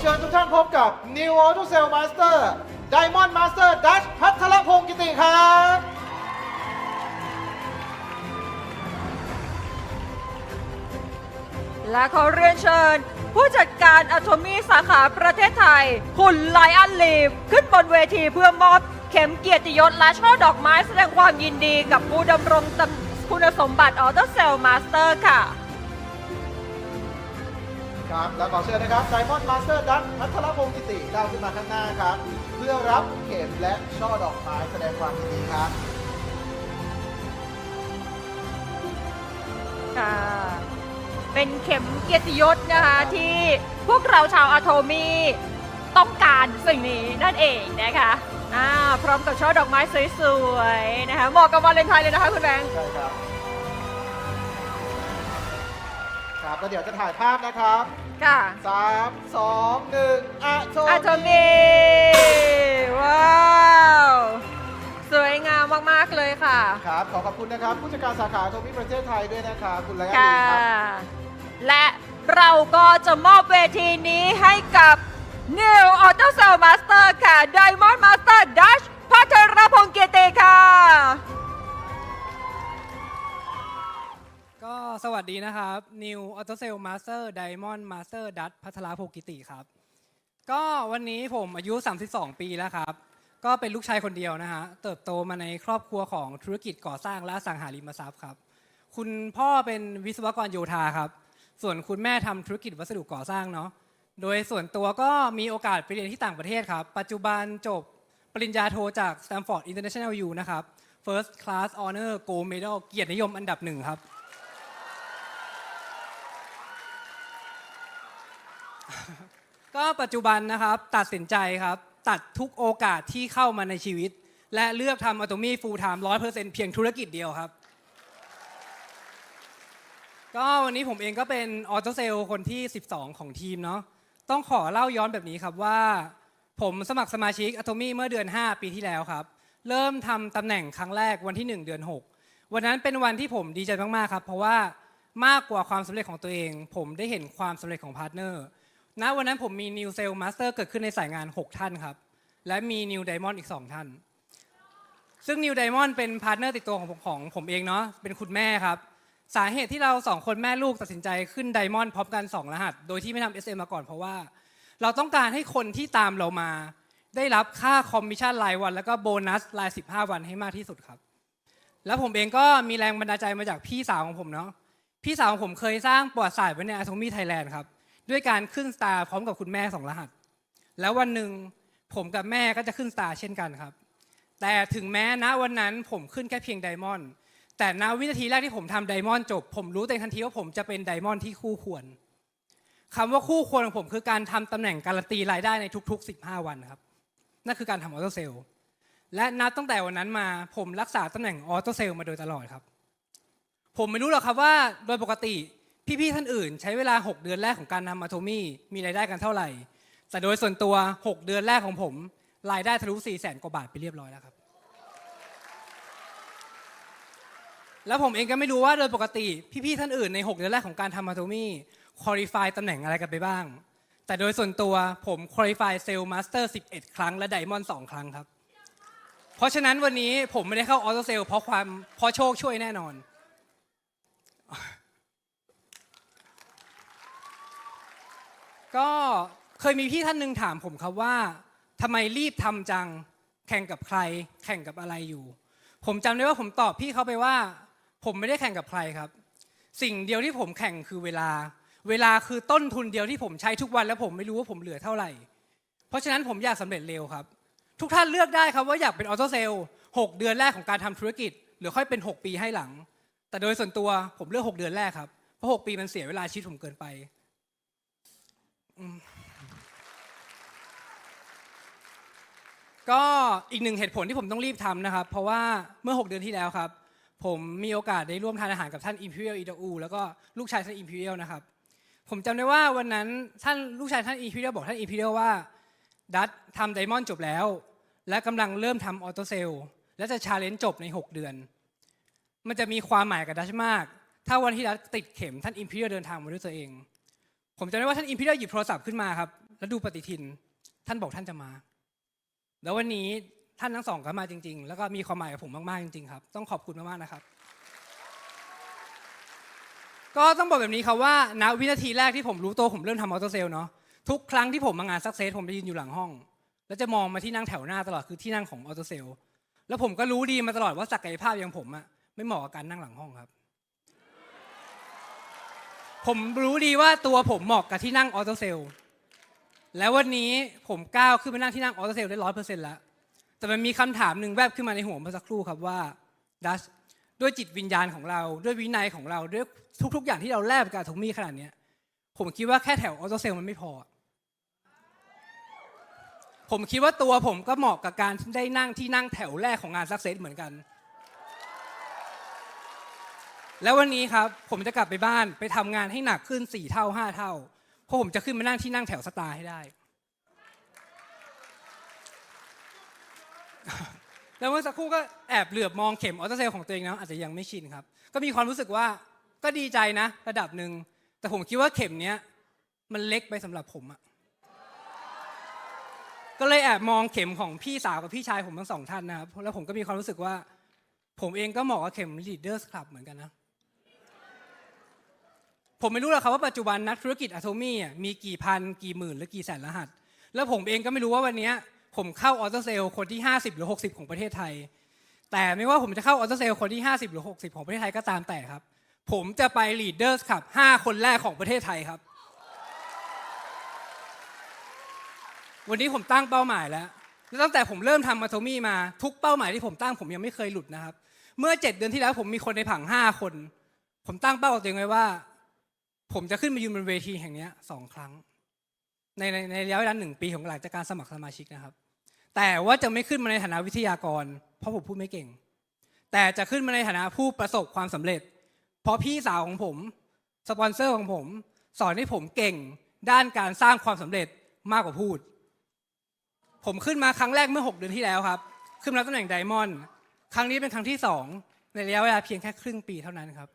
เชิญทุกท่านพบกับ New Auto Cell Master Diamond Master Dash พัทรพงศ์กิติครับ และเขอเรียนเชิญ ผู้จัดการอะโทมีสาขาประเทศไทย คุณไลอันลีฟขึ้นบนเวทีเพื่อมอบเข็มเกียรติยศและช่อดอกไม้แสดงความยินดีกับผู้ดำรงตำคุณสมบัติออโตเซลมาสเตอร์ค่ะ ครับแล้วขอเชิญนะครับ Diamond Master Dash พัทรพงศ์กิติก้าวขึ้นมาข้างหน้าครับ เพื่อรับเข็มและช่อดอกไม้แสดงความยินดีครับค่ะเป็นเข็มเกียรติยศนะคะที่พวกเราชาวอะโทมีต้องการสิ่งนี้นั่นเองนะคะอ่าพร้อมกับช่อดอกไม้สวยๆนะคะเหมาะกับวาเลนไทน์เลยนะคะคุณแบงค์ใช่ครับ แล้วเดี๋ยวจะถ่ายภาพนะครับค่ะสามสองหนึ่งอะโทอะโทมีว้าวสวยงามมาก ๆ เลยค่ะ ครับ ขอขอบคุณนะครับ ผู้จัดการสาขาโทมิประเทศไทยด้วยนะครับคุณไลอ้อนค่ะลีครับ และเราก็จะมอบเวทีนี้ให้กับ New Auto Cell Master ค่ะ Diamond Master Dash พัทรพงศ์เกียรติค่ะ สวัสดีนะครับ New Auto Sale Master Diamond Master d u t พัทราภูกิติครับ ก็วันนี้ผมอายุ 32 ปีแล้วครับ ก็เป็นลูกชายคนเดียวนะฮะ เติบโตมาในครอบครัวของธุรกิจก่อสร้างและสังหาริมทรัพย์ครับ คุณพ่อเป็นวิศวกรโยธาครับ ส่วนคุณแม่ทำธุรกิจวัสดุก่อสร้างเนาะ โดยส่วนตัวก็มีโอกาสไปเรียนที่ต่างประเทศครับ ปัจจุบันจบปริญญาโทจาก Stanford International U นะครับ First Class Honor Gold Medal เกียรตินิยมอันดับหนึ่งครับ ก็ปัจจุบันนะครับตัดสินใจครับ ตัดทุกโอกาสที่เข้ามาในชีวิต และเลือกทำอัตโ m มี่ฟูลไทม์ร้อยเปอร์เซ็นต์เพียงธุรกิจเดียวครับ ก็วันนี้ผมเองก็เป็นออโตเซลคนที่ 12 ของทีมเนาะต้องขอเล่าย้อนแบบนี้ครับว่า ผมสมัครสมาชิกอัตโ m มี่เมื่อเดือน 5 ปีที่แล้วครับ เริ่มทำตำแหน่งครั้งแรกวันที่ 1 เดือน 6 วันนั้นเป็นวันที่ผมดีใจมากๆครับ เพราะว่ามากกว่าความสำเร็จของตัวเอง ผมได้เห็นความสำเร็จของพาร์ทเนอร์ ณวันนั้นผมมี New Sale Master เกิดขึ้นในสายงาน 6 ท่านครับ และมี New Diamond อีก 2 ท่าน ซึ่ง New Diamond เป็นพาร์ทเนอร์ติดตัวของผมของผมเองเนาะเป็นคุณแม่ครับ สาเหตุที่เราสองคนแม่ลูกตัดสินใจขึ้น Diamond พร้อมกัน 2 รหัส โดยที่ไม่ทำ SM มาก่อนเพราะว่า เราต้องการให้คนที่ตามเรามา ได้รับค่าคอมมิชชั่นรายวัน แล้วก็โบนัสราย 15 วันให้มากที่สุดครับ แล้วผมเองก็มีแรงบันดาลใจมาจากพี่สาวของผมเนาะพี่สาวของผมเคยสร้างประวัติศาสตร์ไว้ใน Atomy Thailand ครับ ด้วยการขึ้นสตาร์พร้อมกับคุณแม่สองรหัส แล้ววันหนึ่งผมกับแม่ก็จะขึ้นสตาร์เช่นกันครับ แต่ถึงแม้ณวันนั้นผมขึ้นแค่เพียงไดมอนด์แต่ณวินาทีแรกที่ผมทำไดมอนด์จบ ผมรู้ในทันทีว่าผมจะเป็นไดมอนด์ที่คู่ควรคำว่าคู่ควรของผมคือการทำตำแหน่งการันตีรายได้ในทุก ๆ 15 วันครับนั่นคือการทำออโตเซลล์และนับตั้งแต่วันนั้นมาผมรักษาตำแหน่งออโตเซลล์มาโดยตลอดครับ ผมไม่รู้หรอกครับว่าโดยปกติ พี่ๆท่านอื่น ใช้เวลา 6 เดือนแรกของการทำอะโทมี่มีรายได้กันเท่าไหร่ แต่โดยส่วนตัว 6 เดือนแรกของผม รายได้ทะลุ4 0 0แสนกว่าบาทไปเรียบร้อยแล้วครับ แล้วผมเองก็ไม่รู้ว่าโดยปกติ พี่ๆท่านอื่นใน 6 เดือนแรกของการทำอะโทมี่คุริฟายตำแหน่งอะไรกันไปบ้าง แต่โดยส่วนตัวผมคุริฟายเซลล์มาสเตอร์11 ครั้ง และไดมอนด์2ครั้งครับ เพราะฉะนั้นวันนี้ผมไม่ได้เข้าออโตเซลเพราะความเพราะโชคช่วยแน่นอน ก็เคยมีพี่ท่านหนึ่งถามผมครับว่าทำไมรีบทำจัง แข่งกับใคร แข่งกับอะไรอยู่ ผมจำได้ว่าผมตอบพี่เขาไปว่า ผมไม่ได้แข่งกับใครครับ สิ่งเดียวที่ผมแข่งคือเวลา เวลาคือต้นทุนเดียวที่ผมใช้ทุกวัน แล้วผมไม่รู้ว่าผมเหลือเท่าไหร่ เพราะฉะนั้นผมอยากสำเร็จเร็วครับ ทุกท่านเลือกได้ครับว่าอยากเป็นออโตเซลล์6เดือนแรกของการทำธุรกิจ หรือค่อยเป็น 6 ปีให้หลัง แต่โดยส่วนตัวผมเลือก 6 เดือนแรกครับเพราะ6ปีมันเสียเวลาชีวิตผมเกินไป ก็อีกหนึ่งเหตุผลที่ผมต้องรีบทำนะครับ เพราะว่าเมื่อ 6 เดือนที่แล้วครับ ผมมีโอกาสได้ร่วมทานอาหารกับท่าน Imperial i d u แล้วก็ลูกชายท่าน Imperial นะครับ ผมจำได้ว่าวันนั้นท่านลูกชายท่าน Imperial บอกท่าน Imperial ว่าดัตทำไดมอนด์จบแล้ว และกำลังเริ่มทำออโตเซลและจะชาเลนจ์จบใน 6 เดือน มันจะมีความหมายกับดัชมาก ถ้าวันที่ดัตติดเข็มท่าน Imperial เดินทางมาด้วยตัวเอง ผมจำได้ว่าท่าน Imperial หยิบโทรศัพท์ขึ้นมาครับแล้วดูปฏิทิน ท่านบอกท่านจะมา แล้ววันนี้ท่านทั้งสองก็มาจริง ๆ แล้วก็มีความหมายกับผมมากๆจริงๆครับ ต้องขอบคุณมากๆนะครับ ก็ต้องบอกแบบนี้ครับว่าณวินาทีแรกที่ผมรู้ตัวผมเริ่มทำออโตเซลเนาะทุกครั้งที่ผมมางานซักเซสผมจะยืนอยู่หลังห้อง แล้วจะมองมาที่นั่งแถวหน้าตลอดคือที่นั่งของออโตเซลแล้วผมก็รู้ดีมาตลอดว่าศักยภาพอย่างผมอะไม่เหมาะกับการนั่งหลังห้องครับ ผมรู้ดีว่าตัวผมเหมาะกับที่นั่งออโตเซล แล้ววันนี้ผมก้าวขึ้นมานั่งที่นั่งออโตเซลได้ร้อยเปอร์เซ็นต์แล้ว แต่มันมีคำถามหนึ่งแวบขึ้นมาในหัวเมื่อสักครู่ครับว่าดัชด้วยจิตวิญญาณของเราด้วยวินัยของเราด้วยทุก ๆ อย่างที่เราแลกกับทงมีขนาดเนี้ยผมคิดว่าแค่แถวออโตเซลมันไม่พอ ผมคิดว่าตัวผมก็เหมาะกับการได้นั่งที่นั่งแถวแรกของงานซักเซสเหมือนกัน แล้ววันนี้ครับผมจะกลับไปบ้านไปทำงานให้หนักขึ้นสี่เท่าห้าเท่า เพราะผมจะขึ้นมานั่งที่นั่งแถวสตาร์ให้ได้ แล้วเมื่อสักครู่ก็แอบเหลือบมองเข็มออโตเซลของตัวเองนะอาจจะยังไม่ชินครับ ก็มีความรู้สึกว่าก็ดีใจนะ ระดับหนึ่ง แต่ผมคิดว่าเข็มเนี้ยมันเล็กไปสำหรับผมอะก็เลยแอบมองเข็มของพี่สาวกับพี่ชายผมทั้งสองท่านนะครับ แล้วผมก็มีความรู้สึกว่า ผมเองก็เหมาะกับเข็ม Leaders Club เหมือนกันนะ ผมไม่รู้หรอกครับว่าปัจจุบันนักธุรกิจอะโทมี่มีกี่พันกี่หมื่นหรือกี่แสนรหัส แล้วผมเองก็ไม่รู้ว่าวันนี้ผมเข้าออโตเซลคนที่ 50 หรือ 60 ของประเทศไทย แต่ไม่ว่าผมจะเข้าออโตเซลคนที่ 50 หรือ 60 ของประเทศไทยก็ตามแต่ครับ ผมจะไป Leaders ครับ 5 คนแรกของประเทศไทยครับ วันนี้ผมตั้งเป้าหมายแล้วแล้วตั้งแต่ผมเริ่มทำมาโทมี่มาทุกเป้าหมายที่ผมตั้งผมยังไม่เคยหลุดนะครับ เมื่อ 7 เดือนที่แล้วผมมีคนในผัง 5 คน ผมตั้งเป้าตัวเองไว้ว่า ผมจะขึ้นมายืนบนเวทีแห่งนี้สองครั้ง ในในในระยะเวลาหนึ่งปีของหลังจากการสมัครสมาชิกนะครับ แต่ว่าจะไม่ขึ้นมาในฐานะวิทยากร เพราะผมพูดไม่เก่ง แต่จะขึ้นมาในฐานะผู้ประสบความสำเร็จ เพราะพี่สาวของผมสปอนเซอร์ของผม สอนให้ผมเก่งด้านการสร้างความสำเร็จมากกว่าพูด ผมขึ้นมาครั้งแรกเมื่อ 6 เดือนที่แล้วครับ ขึ้นมาตำแหน่งไดมอนด์ครั้งนี้เป็นครั้งที่สองในระยะเวลาเพียงแค่ครึ่งปีเท่านั้นครับ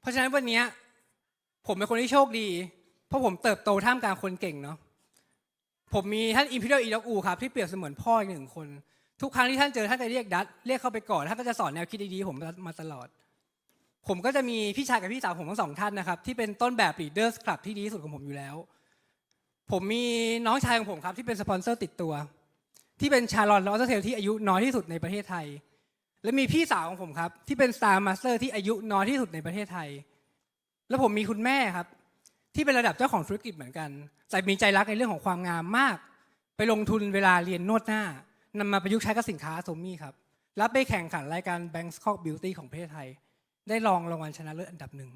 เพราะฉะนั้นวันนี้ ผมเป็นคนที่โชคดี เพราะผมเติบโตท่ามกลางคนเก่งเนาะผมมีท่านอิมพีเรียลอีด็อกอูครับที่เปรียบเสมือนพ่ออีกหนึ่งคน ทุกครั้งที่ท่านเจอท่านจะเรียกดัตเรียกเข้าไปก่อนท่านก็จะสอนแนวคิดดีๆผมมาตลอด ผมก็จะมีพี่ชายกับพี่สาวผมทั้งสองท่านนะครับที่เป็นต้นแบบ Leaders Club ที่ดีที่สุดของผมอยู่แล้ว ผมมีน้องชายของผมครับที่เป็นสปอนเซอร์ติดตัว ที่เป็นชาลอนลอสเทลที่อายุน้อยที่สุดในประเทศไทย และมีพี่สาวของผมครับที่เป็น Star Master ที่อายุน้อยที่สุดในประเทศไทย แล้วผมมีคุณแม่ครับ ที่เป็นระดับเจ้าของธุรกิจเหมือนกัน แต่มีใจรักในเรื่องของความงามมาก ไปลงทุนเวลาเรียนนวดหน้านำมาประยุกต์ใช้กับสินค้าโซมี่ครับรับไปแข่งขันรายการ Bangkok Beauty ของประเทศไทย ได้รองรางวัลชนะเลิศอันดับหนึ่ง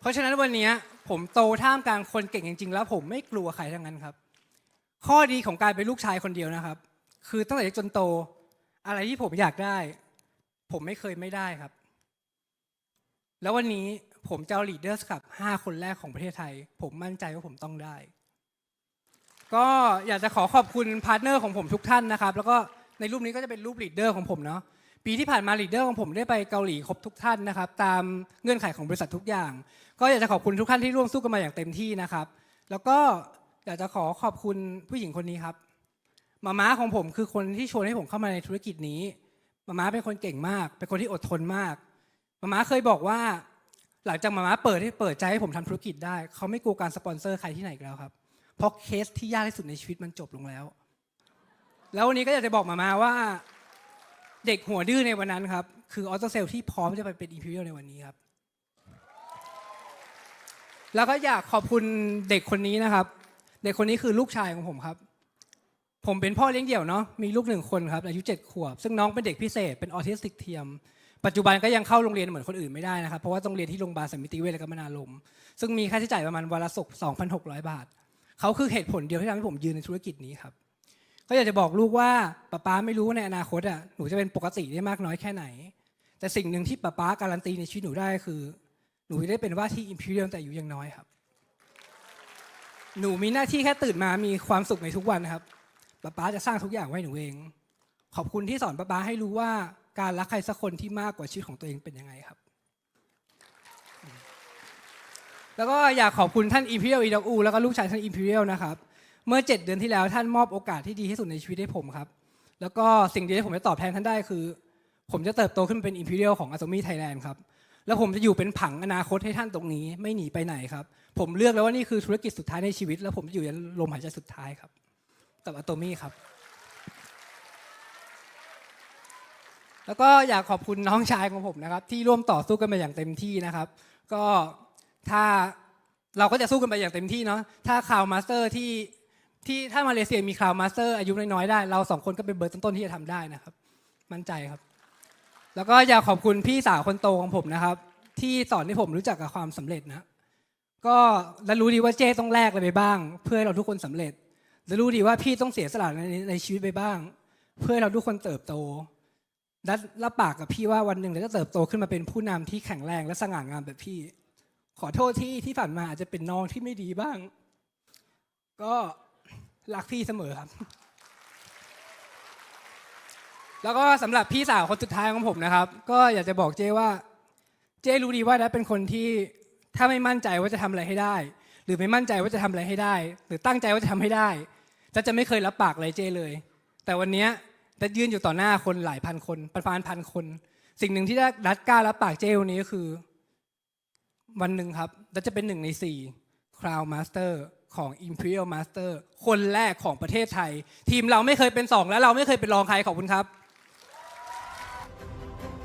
เพราะฉะนั้นวันนี้ผมโตท่ามกลางคนเก่งจริงๆ แล้วผมไม่กลัวใครทั้งนั้นครับ ข้อดีของการเป็นลูกชายคนเดียวนะครับ คือตั้งแต่เด็กจนโต อะไรที่ผมอยากได้ ผมไม่เคยไม่ได้ครับ แล้ววันนี้ ผมจะเอา Leaders ครับ5 คนแรกของประเทศไทย ผมมั่นใจว่าผมต้องได้ ก็อยากจะขอขอบคุณพาร์ทเนอร์ของผมทุกท่านนะครับ แล้วก็ในรูปนี้ก็จะเป็นรูปลีดเดอร์ของผมเนาะปีที่ผ่านมาลีดเดอร์ของผมได้ไปเกาหลีครบทุกท่านนะครับ ตามเงื่อนไขของบริษัททุกอย่าง ก็อยากจะขอบคุณทุกท่านที่ร่วมสู้กันมาอย่างเต็มที่นะครับ แล้วก็อยากจะขอขอบคุณผู้หญิงคนนี้ครับมาม้าของผมคือคนที่ชวนให้ผมเข้ามาในธุรกิจนี้มาม้าเป็นคนเก่งมาก เป็นคนที่อดทนมากมาม้าเคยบอกว่า หลังจากมาม้าเปิดให้เปิดใจให้ผมทำธุรกิจได้เขาไม่กลัวการสปอนเซอร์ใครที่ไหนแล้วครับ เพราะเคสที่ยากที่สุดในชีวิตมันจบลงแล้ว แล้ววันนี้ก็อยากจะบอกมามาว่าเด็กหัวดื้อในวันนั้นครับ คือออโตเซลที่พร้อมจะไปเป็นอีพีเในวันนี้ครับ แล้วก็อยากขอบคุณเด็กคนนี้นะครับ เด็กคนนี้คือลูกชายของผมครับ ผมเป็นพ่อเลี้ยงเดี่ยวเนาะมีลูกหนึ่งคนครับอายุเจ็ดขวบ ซึ่งน้องเป็นเด็กพิเศษเป็นออทิสติกเทียม ปัจจุบันก็ยังเข้าโรงเรียนเหมือนคนอื่นไม่ได้นะครับ เพราะว่าต้องเรียนที่โรงพยาบาลสมิติเวชและกมนาลมซึ่งมีค่าใช้จ่ายประมาณวันละศก2,600 บาท เขาคือเหตุผลเดียวที่ทำให้ผมยืนในธุรกิจนี้ครับ ก็อยากจะบอกลูกว่าป้าป๊าไม่รู้ในอนาคตอะหนูจะเป็นปกติได้มากน้อยแค่ไหน แต่สิ่งหนึ่งที่ป้าป๊าการันตีในชีวิตหนูได้คือ หนูได้เป็นว่าที่อิมพีเรียลแต่อายู่ยังน้อยครับ หนูมีหน้าที่แค่ตื่นมามีความสุขในทุกวันครับป้าป๊าจะสร้างทุกอย่างไว้หนูเอง ขอบคุณที่สอนป้าป๊าให้รู้ว่า การรักใครสักคนที่มากกว่าชีวิตของตัวเองเป็นยังไงครับ แล้วก็อยากขอบคุณท่าน Imperial อีดอกอูแล้วก็ลูกชายท่าน Imperial นะครับ เมื่อ 7 เดือนที่แล้วท่านมอบโอกาสที่ดีที่สุดในชีวิตให้ผมครับ แล้วก็สิ่งเดียวที่ผมจะตอบแทนท่านได้คือ ผมจะเติบโตขึ้นเป็น Imperial ของ Atomy Thailand ครับ แล้วผมจะอยู่เป็นผังอนาคตให้ท่านตรงนี้ ไม่หนีไปไหนครับ ผมเลือกแล้วว่านี่คือธุรกิจสุดท้ายในชีวิต แล้วผมจะอยู่ยันลมหายใจสุดท้ายครับ กับ Atomy ครับ แล้วก็อยากขอบคุณน้องชายของผมนะครับ ที่ร่วมต่อสู้กันมาอย่างเต็มที่นะครับ ก็ถ้าเราก็จะสู้กันไปอย่างเต็มที่เนาะถ้าคาวมาสเตอร์ที่ที่ถ้ามาเลเซียมีคาวมาสเตอร์อายุน้อยๆได้ เราสองคนก็เป็นเบอร์ต้นๆที่จะทำได้นะครับ มั่นใจครับ แล้วก็อยากขอบคุณพี่สาวคนโตของผมนะครับ ที่สอนให้ผมรู้จักกับความสำเร็จนะก็และรู้ดีว่าเจ้ต้องแลกอะไรไปบ้าง เพื่อให้เราทุกคนสำเร็จและรู้ดีว่าพี่ต้องเสียสละในในชีวิตไปบ้าง เพื่อให้เราทุกคนเติบโต และรับปากกับพี่ว่าวันหนึ่งเราจะเติบโตขึ้นมาเป็นผู้นำที่แข็งแรงและสง่างามแบบพี่ ขอโทษที่ที่ผ่านมาอาจจะเป็นน้องที่ไม่ดีบ้าง ก็รักพี่เสมอครับ แล้วก็สำหรับพี่สาวคนสุดท้ายของผมนะครับ ก็อยากจะบอกเจ้ว่า เจ้รู้ดีว่านัทเป็นคนที่ถ้าไม่มั่นใจว่าจะทำอะไรให้ได้ หรือไม่มั่นใจว่าจะทำอะไรให้ได้ หรือตั้งใจว่าจะทำให้ได้จะจะไม่เคยรับปากอะไรเจ้เลย แต่วันนี้ แต่ยืนอยู่ต่อหน้าคนหลายพันคนประมาณพันคน สิ่งหนึ่งที่ดัดกล้ารับปากเจ้วันนี้ก็คือ วันหนึ่งครับดัดจะเป็นหนึ่งในสี่คราวมาสเตอร์ของ Imperial Master คนแรกของประเทศไทย ทีมเราไม่เคยเป็นสองและเราไม่เคยเป็นรองใครขอบคุณครับ